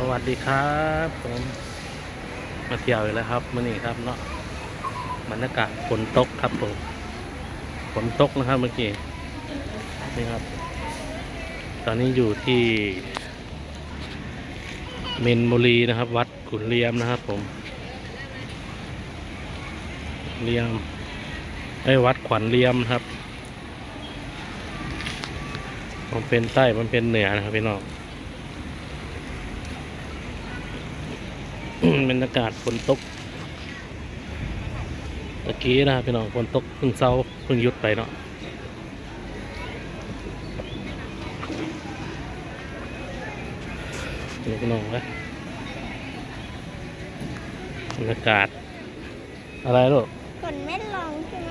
สวัสดีครับผมมาเที่ยวอีกแล้วครับมื่อนี้ครับเนาะบรรยากาศฝนตกครับผมฝนตกนะครับเมื่อกี้นี่ครับ ตอนนี้อยู่ที่เมนบุรีนะครับ วัดขุนเลียมนะครับ ผม เลียมไอ้วัดขวัญเลียมครับมันเป็นใต้มันเป็นเหนือนะครับพี่น้อง บรรยากาศฝนตกตะกี้นะครับพี่น้องฝนตกเพิ่งเศร้าเพิ่งหยุดไปเนาะนี่พี่น้องนะบรรยากาศ อะไรลูกฝนไม่ลงใช่ไหม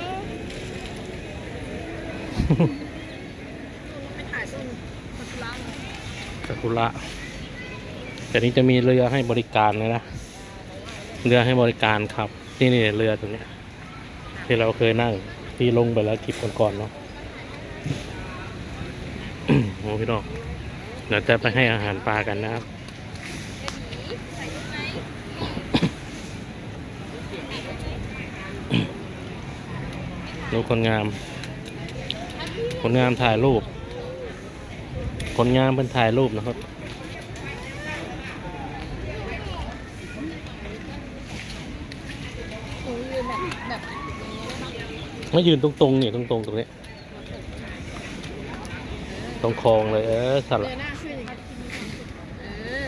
ไปถ่ายส้มมัทุระเลยซากุระแต่นี้จะมีเรือให้บริการเลยนะ เรือให้บริการครับ นี่นี่เรือตรงนี้ที่เราเคยนั่งที่ลงไปแล้วคลิปก่อนๆเนาะโอ้พี่น้องเดี๋ยวจะไปให้อาหารปลากันนะครับดูคนงาม คนงามถ่ายรูป คนงามเป็นถ่ายรูปนะครับ หนูยืนแบบแบบอย่างเงี้ยได้ปะไม่ยืนตรงๆเนี่ยตรงๆตรงนี้ตรงคลองเลยเออสัตว์เงละยหน้าขึ้นอย่างเงี้ยเออ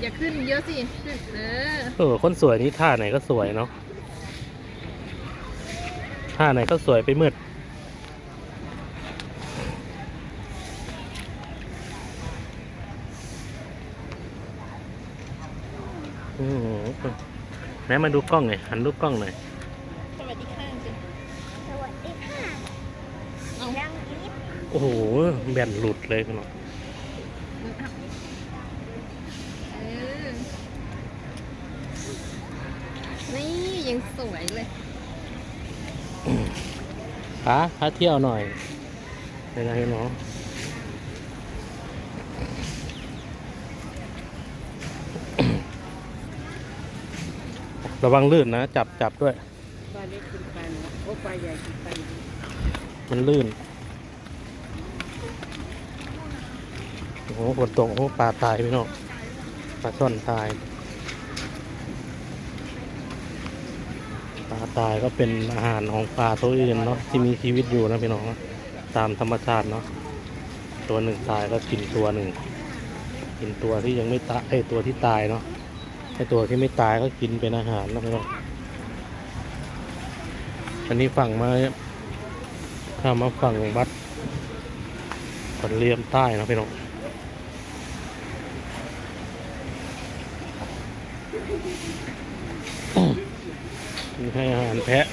อย่าขึ้นเยอะสิขึ้นเออเออคนสวยนี่ท่าไหนก็สวยเนาะท่าไหนก็สวยไปหมืดอืม แม่มาดูกล้องหน่อยหันดูกล้องหน่อยสวัสดีค่ะสิสวัสดีค่ะเอายังอีฟโอ้โหแบนหลุดเลยพี่น้องเออนี่ยังสวยเลยพาพาเที่ยวหน่อยเป็นไงพี่น้อ ระวังลื่นนะ จับจับด้วย ปลาเล็กกินปลาน้อยโอ้ปลาใหญ่กินปลาน้อยมันลื่น โอ้โหฝนตกโอ้โหปลาตายพี่น้องปลาช่อนตาย ปลาตายก็เป็นอาหารของปลาตัวอื่นเนาะที่มีชีวิตอยู่นะพี่น้องนะตามธรรมชาติเนาะ ตัวหนึ่งตายก็กินตัวหนึ่ง กินตัวที่ยังไม่ตายไอยตัวที่ตายเนาะ ไอตัวที่ไม่ตายก็กินเป็นอาหารนะพี่น้องอันนี้ฝั่งมาข้ามาฝั่งวัดขอนเลียมใต้นะพี่น้องมีให้อาหารแพะ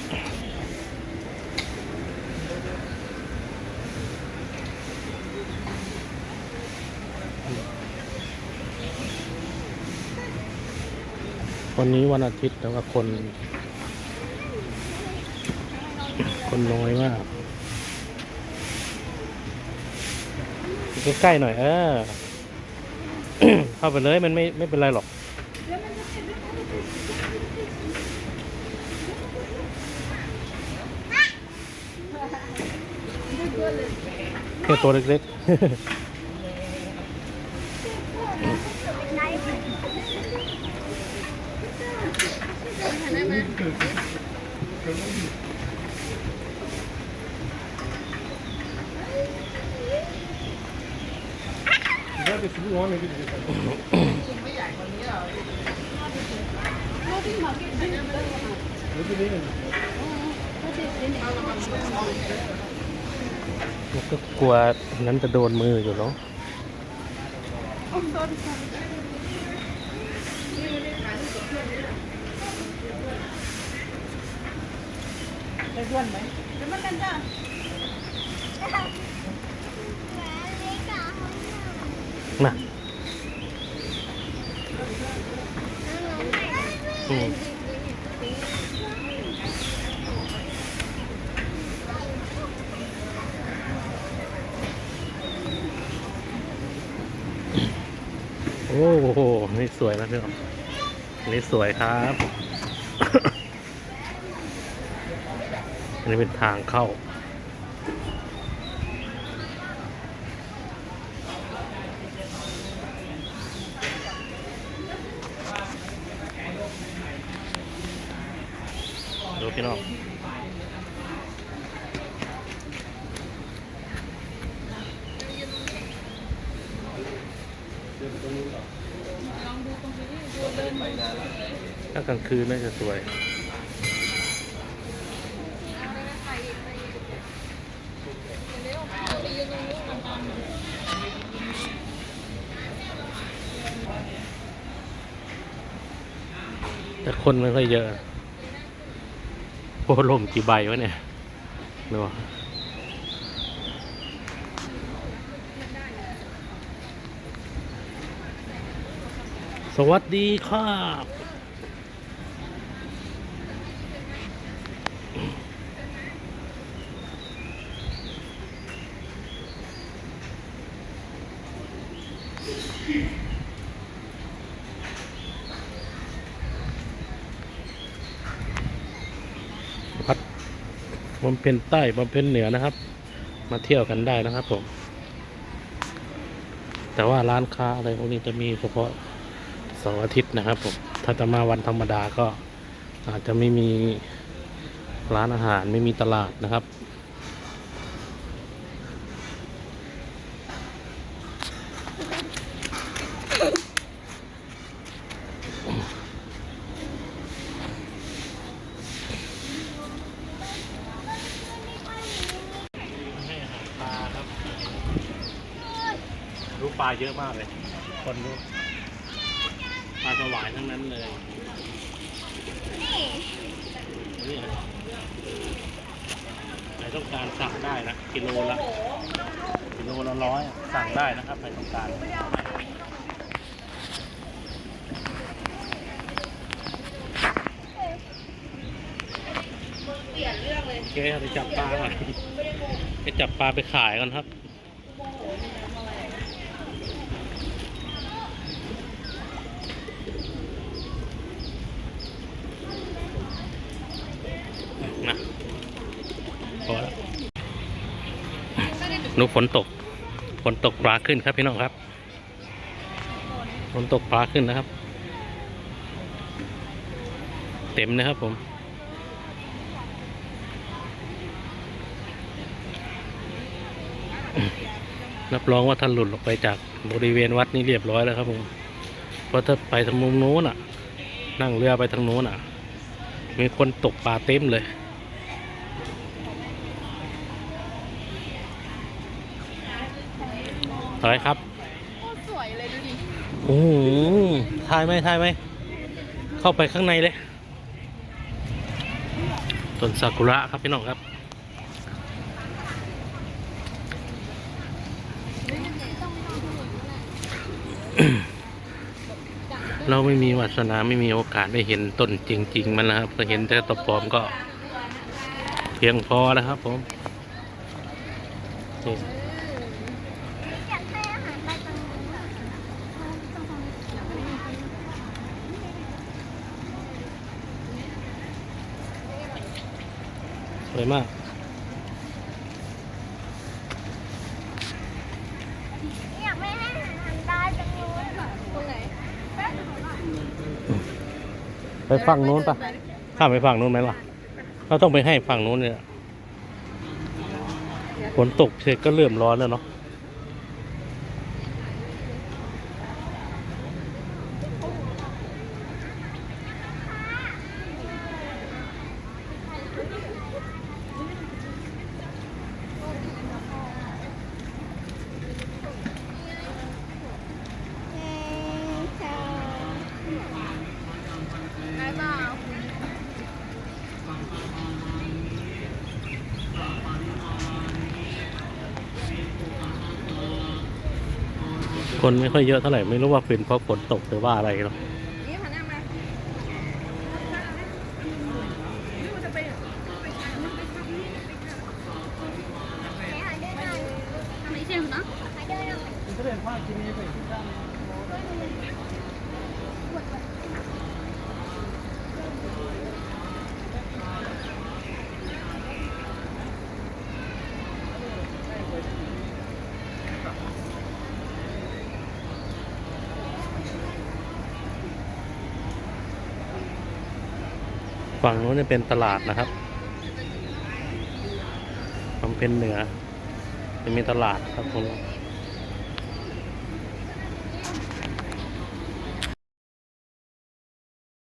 วันนี้วันอาทิตย์แต่ว่าคน คนน้อยมากใกล้ๆหน่อย เออ เข้าไปเลยมันไม่ไม่เป็นไรหรอกแค่ตัวเล็กๆ ได้ไหม ถ่ายได้ไหมมันก็กลัวนั้นจะโดนมืออยู่เนาะ ได้ด้วนไหมแม่เล็กอะห้องน้น่ะำอืมโอ้โห นี่สวยนะพี่น้องอันนี้สวยครับ อันนี้เป็นทางเข้า ดูพี่น้องถ้ากลางคืนน่าจะสวย คนไม่ค่อยเยอะโอ้ลมกี่ใบวะเนี่ยดูสวัสดีครับวัด บำเพ็ญใต้บำเพ็ญเหนือนะครับ มาเที่ยวกันได้นะครับผม แต่ว่าร้านค้าอะไรพวกนี้จะมีเฉพาะเสาร์อาทิตย์นะครับผมถ้าจะมาวันธรรมดาก็อาจจะไม่มีร้านอาหารไม่มีตลาดนะครับ ให้อาหารปลาครับ รู้ ปลาเยอะมากเลย คนรู้ปลาสวายทั้งนั้นเลยนี่อะไรใครต้องการสั่งได้นะ กิโลละ กิโลละร้อยอะสั่งได้นะครับใครต้องการโอเคไปจับปลาก่อนไปจับปลาไปขายกันครับ นะพอแล้ว นุฝนตก ฝนตกปลาขึ้นครับพี่น้องครับ ฝนตกปลาขึ้นนะครับ เต็มนะครับผม รับรองว่าท่านหลุดออกไปจากบริเวณวัดนี้เรียบร้อยแล้วครับผมเพราะถ้าไปทางมุมนู้นอะ นั่งเรือไปทางโน้นอะ มีคนตกปลาเต็มเลย อะไรครับโคตรสวยเลยดูดิโอ้โหถ่ายไหมถ่ายไหม เข้าไปข้างในเลยต้นซากุระครับพี่น้องครับเราไม่มีวาสนาไม่มีโอกาสได้เห็นต้นจริง ๆ มันนะครับก็เห็นแต่ตัวปลอมก็ เพียงพอแล้วครับผมนี่ อยากให้อาหารไปตรงนู้นอะตรงนี้ สวยมาก อยากไม่ให้อาหารได้ตรงนู้นอะตรงไหนไปฝั่งนู้นปะข้ามไปฝั่งนู้นไหมล่ะ เราต้องไปให้ฝั่งนู้นเนี่ย ฝนตกเสร็จก็เริ่มร้อนแล้วเนาะ หนึ่งสอง ได้เปล่า คนไม่ค่อยเยอะเท่าไหร่ ไม่รู้ว่าเป็นเพราะฝนตกหรือว่าอะไรหรอกนี่หันหน้ามาไม่ว่าจะไปให้อาหารด้วยหน่อยทำไมเชี่ยงนะ ให้ด้วยหน่อย มันก็เป็นผ้าที่นี่เป็นที่ตั้ง ฝั่งนู้นจะเป็นตลาดนะครับมันเป็นเหนือจะมีตลาดครับผม